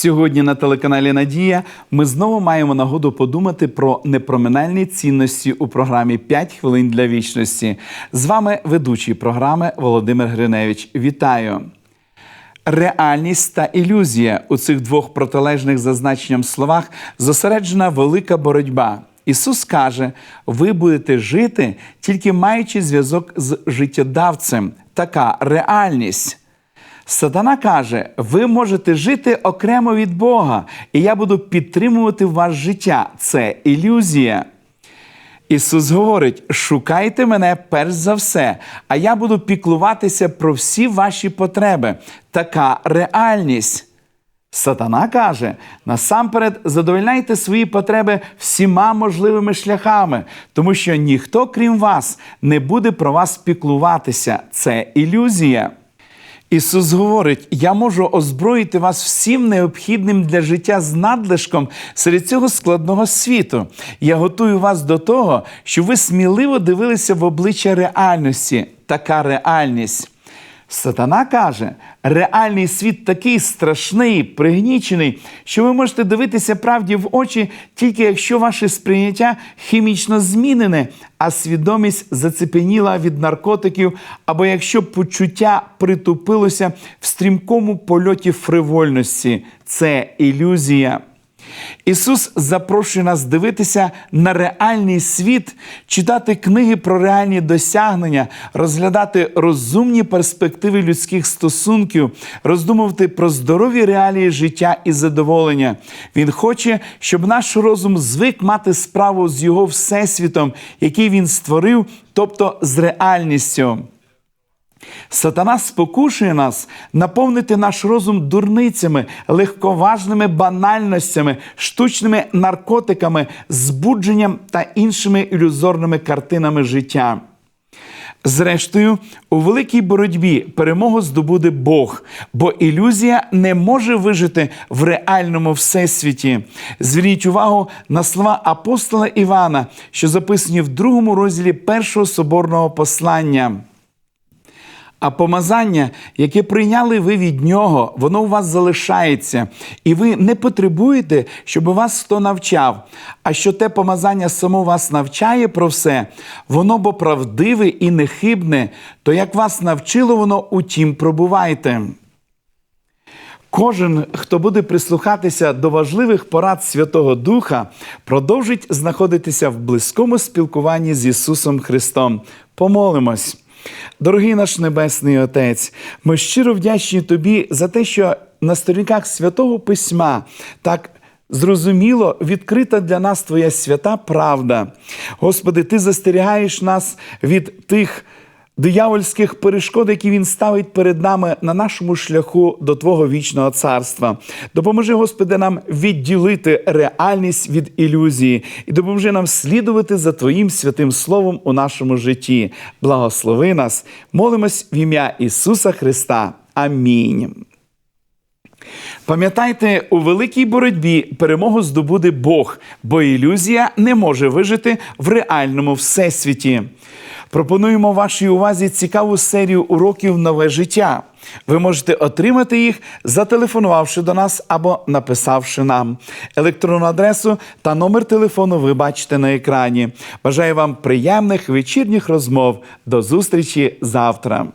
Сьогодні на телеканалі Надія ми знову маємо нагоду подумати про непроминальні цінності у програмі «5 хвилин для вічності. З вами ведучий програми Володимир Гриневич. Вітаю! Реальність та ілюзія у цих двох протилежних за значенням словах зосереджена велика боротьба. Ісус каже: ви будете жити, тільки маючи зв'язок з життєдавцем. Така реальність. Сатана каже: ви можете жити окремо від Бога, і я буду підтримувати ваше життя. Це ілюзія. Ісус говорить: шукайте мене перш за все, а я буду піклуватися про всі ваші потреби. Така реальність. Сатана каже: насамперед задовольняйте свої потреби всіма можливими шляхами, тому що ніхто, крім вас, не буде про вас піклуватися. Це ілюзія. Ісус говорить: Я можу озброїти вас всім необхідним для життя з надлишком серед цього складного світу. Я готую вас до того, щоб ви сміливо дивилися в обличчя реальності. Така реальність. Сатана каже, реальний світ такий страшний, пригнічений, що ви можете дивитися правді в очі, тільки якщо ваше сприйняття хімічно змінене, а свідомість зацепеніла від наркотиків, або якщо почуття притупилося в стрімкому польоті фривольності. Це ілюзія. Ісус запрошує нас дивитися на реальний світ, читати книги про реальні досягнення, розглядати розумні перспективи людських стосунків, роздумувати про здорові реалії життя і задоволення. Він хоче, щоб наш розум звик мати справу з його всесвітом, який він створив, тобто з реальністю. Сатана спокушує нас наповнити наш розум дурницями, легковажними банальностями, штучними наркотиками, збудженням та іншими ілюзорними картинами життя. Зрештою, у великій боротьбі перемогу здобуде Бог, бо ілюзія не може вижити в реальному всесвіті. Зверніть увагу на слова апостола Івана, що записані в другому розділі першого соборного послання. А помазання, яке прийняли ви від нього, воно у вас залишається, і ви не потребуєте, щоб вас хто навчав. А що те помазання само вас навчає про все, воно бо правдиве і нехибне, то як вас навчило воно, утім пробувайте. Кожен, хто буде прислухатися до важливих порад Святого Духа, продовжить знаходитися в близькому спілкуванні з Ісусом Христом. Помолимось. Дорогий наш Небесний Отець, ми щиро вдячні Тобі за те, що на сторінках Святого Письма так зрозуміло відкрита для нас Твоя свята правда. Господи, Ти застерігаєш нас від тих диявольських перешкод, які він ставить перед нами на нашому шляху до Твого вічного царства. Допоможи, Господи, нам відділити реальність від ілюзії і допоможи нам слідувати за Твоїм святим Словом у нашому житті. Благослови нас, молимось в ім'я Ісуса Христа. Амінь. Пам'ятайте, у великій боротьбі перемогу здобуде Бог, бо ілюзія не може вижити в реальному всесвіті. Пропонуємо вашій увазі цікаву серію уроків нове життя. Ви можете отримати їх, зателефонувавши до нас або написавши нам. Електронну адресу та номер телефону ви бачите на екрані. Бажаю вам приємних вечірніх розмов. До зустрічі завтра.